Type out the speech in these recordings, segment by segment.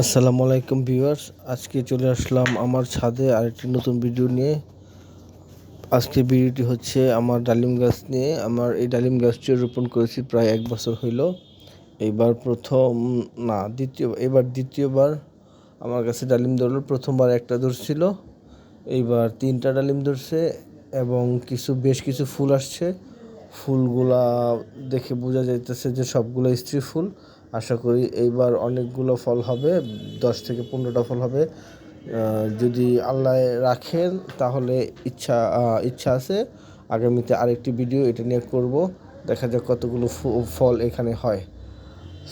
আসসালামু আলাইকুম ভিউয়ার্স, আজকে চলে আসলাম আমার ছাদে আরেকটি নতুন ভিডিও নিয়ে। আজকে ভিডিওটি হচ্ছে আমার ডালিম গাছ নিয়ে। আমার এই ডালিম গাছটি রোপণ করেছি প্রায় এক বছর হইল। এইবার প্রথম, না, দ্বিতীয়, এবার দ্বিতীয়বার আমার কাছে ডালিম ধরলো। প্রথমবার একটা ধরছিল, এইবার তিনটা ডালিম ধরছে এবং কিছু, বেশ কিছু ফুল আসছে। ফুলগুলা দেখে বোঝা যাইতেছে যে সবগুলো স্ত্রী ফুল। আশা করি এইবার অনেকগুলো ফল হবে, দশ থেকে পনেরোটা ফল হবে। যদি আল্লাহ রাখেন তাহলে ইচ্ছা ইচ্ছা আছে। আগামীতে আরেকটি ভিডিও এটা নিয়ে করব। দেখা যাক কতগুলো ফল এখানে হয়।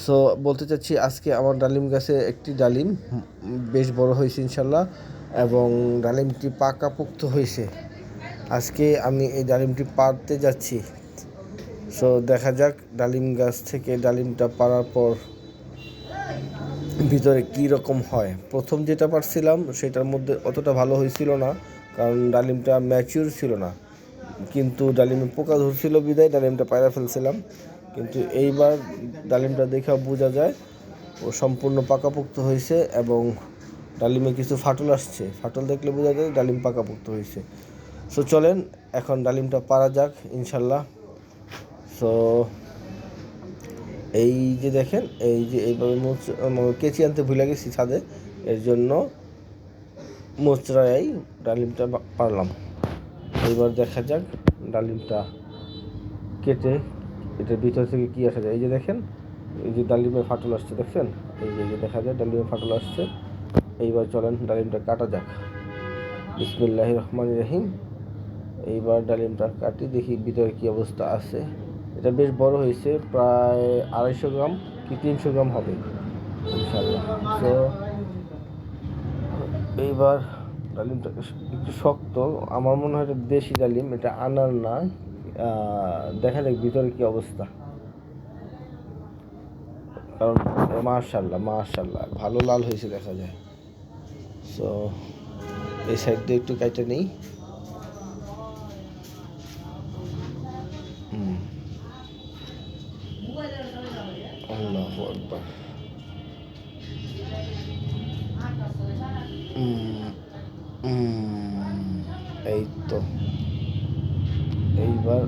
সো বলতে চাচ্ছি আজকে আমার ডালিম গাছে একটি ডালিম, বেশ বড় হয়েছে ইনশাল্লাহ, এবং ডালিমটি পাকা পোক্ত হয়েছে। আজকে আমি এই ডালিমটি পাড়তে যাচ্ছি। সো দেখা যাক ডালিম গাছ থেকে ডালিমটা পাড়ার পর ভিতরে কী রকম হয়। প্রথম যেটা পারছিলাম, সেটার মধ্যে অতটা ভালো হয়েছিল না, কারণ ডালিমটা ম্যাচিউর ছিল না। কিন্তু ডালিমে পোকা ধরছিল বিদায়, ডালিমটা পায়রা ফেলছিলাম। কিন্তু এইবার ডালিমটা দেখে বোঝা যায়, ও সম্পূর্ণ পাকাপোক্ত হয়েছে এবং ডালিমে কিছু ফাটল আসছে। ফাটল দেখলে বোঝা যায় ডালিম পাকাপোক্ত হয়েছে। সো চলেন, এখন ডালিমটা পারা যাক, ইনশাল্লাহ। সো এই যে দেখেন, এই যে এইভাবে মোচ ম- কেচি আনতে ভুলে গেছি ছাদে। এর জন্য মোচড়াই ডালিমটা পারলাম। এবার দেখা যাক ডালিমটা কেটে এটার ভিতর থেকে কী আসা যায়। এই যে দেখেন, এই যে ডালিমের ফাটল আসছে, দেখছেন? এই যে দেখা যায় ডালিমের ফাটল আসছে। এইবার চলেন ডালিমটা কাটা যাক। বিসমিল্লাহ রহমান রহিম। এইবার ডালিমটা কাটি দেখি ভিতরে কী অবস্থা আছে। এটা বেশ বড় হয়েছে, প্রায় আড়াইশো গ্রাম কি তিনশো গ্রাম হবে তো এইবার ডালিমটা একটু শক্ত, আমার মনে হয় এটা দেশি ডালিম, এটা আনার না দেখা যাক ভিতরে কি অবস্থা। কারণ মার্শাল্লাহ মার্শাল্লাহ ভালো লাল হয়েছে দেখা যায়। সো এই সাইড দিয়ে একটু কাইটে নেই। আল্লাহু আকবার এই তো এইবার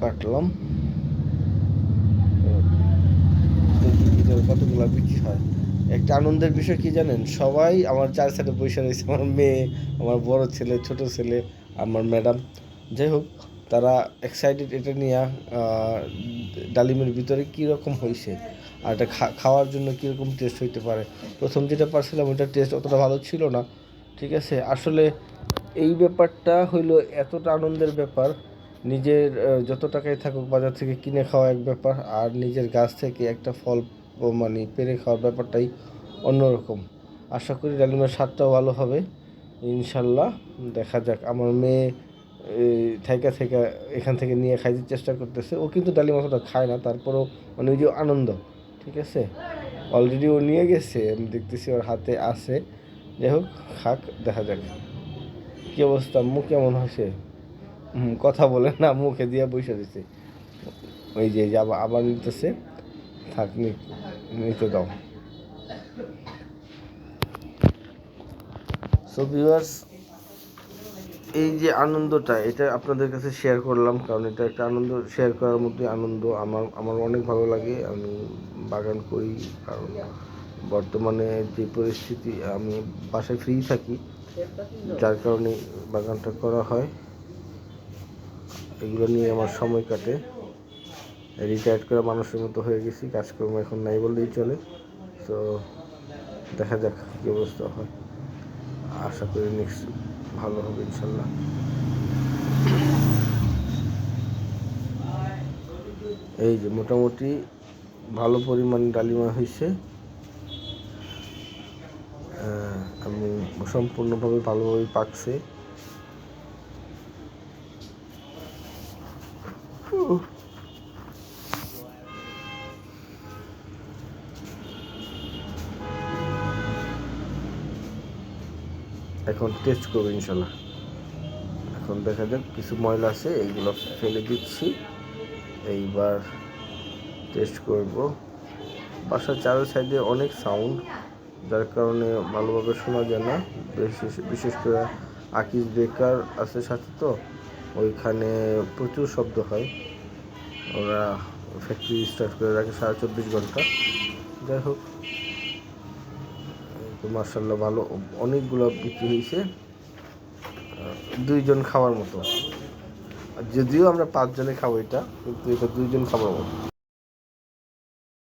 কাটলাম কতগুলো বিক্রি হয়? একটা আনন্দের বিষয় কি জানেন? সবাই আমার চার সাইডে বসে রয়েছে, আমার মেয়ে, আমার বড় ছেলে, ছোট ছেলে, আমার ম্যাডাম। যাই হোক তারা এক্সাইটেড এটা নিয়ে ডালিমের ভিতরে কী রকম হয়েছে আর এটা খাওয়ার জন্য কীরকম টেস্ট হইতে পারে? প্রথম যেটা পারছিলাম ওটার টেস্ট অতটা ভালো ছিল না, ঠিক আছে? আসলে এই ব্যাপারটা হইল এতটা আনন্দের ব্যাপার, নিজের যত টাকাই থাকুক বাজার থেকে কিনে খাওয়া এক ব্যাপার আর নিজের গাছ থেকে একটা ফল মানে পেরে খাওয়ার ব্যাপারটাই অন্যরকম। আশা করি ডালিমের স্বাদটাও ভালো হবে, ইনশাল্লাহ। দেখা যাক, আমার মেয়ে থাইকা থাইকা এখান থেকে নিয়ে খাইতে চেষ্টা করতেছে। ও কিন্তু ডালিম অতটা খায় না, তারপরও মানে ওই যে আনন্দ, ঠিক আছে? অলরেডি ও নিয়ে গেছে, আমি দেখতেছি ওর হাতে আছে। যাই হোক, খাক, দেখা যাক। কী অবস্থা? মুখ কেমন হয়েছে? কথা বলে না, মুখে দিয়ে বসে দিছে। ওই যে, এই যে আবার নিতেছে। থাক নিতে দাও। সো ভিউয়ার্স এই যে আনন্দটা, এটা আপনাদের কাছে শেয়ার করলাম, কারণ এটা একটা আনন্দ শেয়ার করার মধ্যে আনন্দ। আমার আমার অনেক ভালো লাগে, আমি বাগান করি, কারণ বর্তমানে যে পরিস্থিতি, আমি বাসায় ফ্রি থাকি, যার কারণে বাগানটা করা হয়। এগুলো নিয়ে আমার সময় কাটে। রিটায়ার্ড করা মানুষের মতো হয়ে গেছি, কাজকর্ম এখন নাই বললেই চলে। তো দেখা যাক কী অবস্থা হয়। আশা করি নেক্সট ভালো হবে ইনশাল্লাহ। এই যে মোটামুটি ভালো পরিমাণ ডালিমা হয়েছে আমি সম্পূর্ণভাবে ভালোভাবে পাকছে। এখন টেস্ট করব ইনশাল্লাহ। এখন দেখা যাক, কিছু ময়লা আছে, এইগুলো ফেলে দিচ্ছি। এইবার টেস্ট করব। বাসার চারো সাইডে অনেক সাউন্ড যার কারণে ভালোভাবে শোনা যায় না। বিশেষ বিশেষ করে আকিজ বেকার আছে সাথে তো, ওইখানে প্রচুর শব্দ হয়। ওরা ফ্যাক্টরি স্টার্ট করে রাখে সাড়ে চব্বিশ ঘণ্টা। যাই হোক তো মার্শাল্লাহ ভালো। অনেকগুলো বিক্রি হয়েছে। দুইজন খাওয়ার মতো। যদিও আমরা পাঁচজনে খাব এটা, কিন্তু এটা দুইজন খাবার মতো